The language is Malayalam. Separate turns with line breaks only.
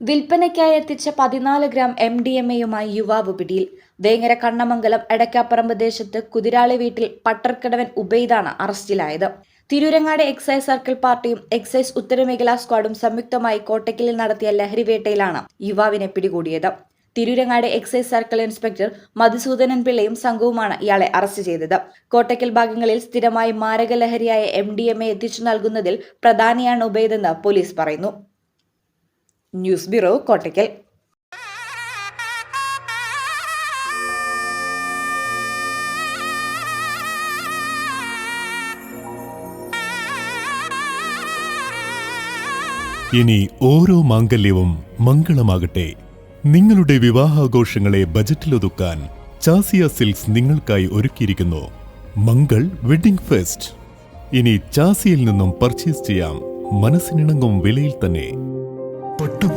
വിൽപ്പനയ്ക്കായി എത്തിച്ച പതിനാല് ഗ്രാം എം ഡി എം എയുമായി യുവാവ് പിടിയിൽ. വേങ്ങര കണ്ണമംഗലം എടക്കാപ്പറമ്പ് ദേശത്ത് കുതിരാളി വീട്ടിൽ പട്ടർക്കടവൻ ഉബൈദാണ് അറസ്റ്റിലായത്. തിരൂരങ്ങാട് എക്സൈസ് സർക്കിൾ പാർട്ടിയും എക്സൈസ് ഉത്തരമേഖലാ സ്ക്വാഡും സംയുക്തമായി കോട്ടയ്ക്കലിൽ നടത്തിയ ലഹരിവേട്ടയിലാണ് യുവാവിനെ പിടികൂടിയത്. Tirurangadi excise circle inspector Madhusoodanan പിള്ളയും സംഘവുമാണ് ഇയാളെ അറസ്റ്റ് ചെയ്തത്. കോട്ടയ്ക്കൽ ഭാഗങ്ങളിൽ സ്ഥിരമായി മാരക ലഹരിയായ എം ഡി എം എ എത്തിച്ചു നൽകുന്നതിൽ പ്രധാനിയാണ് ഉബൈദെന്ന് പോലീസ് പറയുന്നു. News bureau Kottakkal.
ഇനി ഓരോ മാംഗല്യവും മംഗളമാകട്ടെ. നിങ്ങളുടെ വിവാഹാഘോഷങ്ങളെ ബജറ്റിലൊതുക്കാൻ ചാസിയ സിൽക്സ് നിങ്ങൾക്കായി ഒരുക്കിയിരിക്കുന്നു. Mangal wedding fest. ഇനി ചാസിയിൽ നിന്നും പർച്ചേസ് ചെയ്യാം. മനസ്സിനിണങ്ങും വിലയിൽ തന്നെ.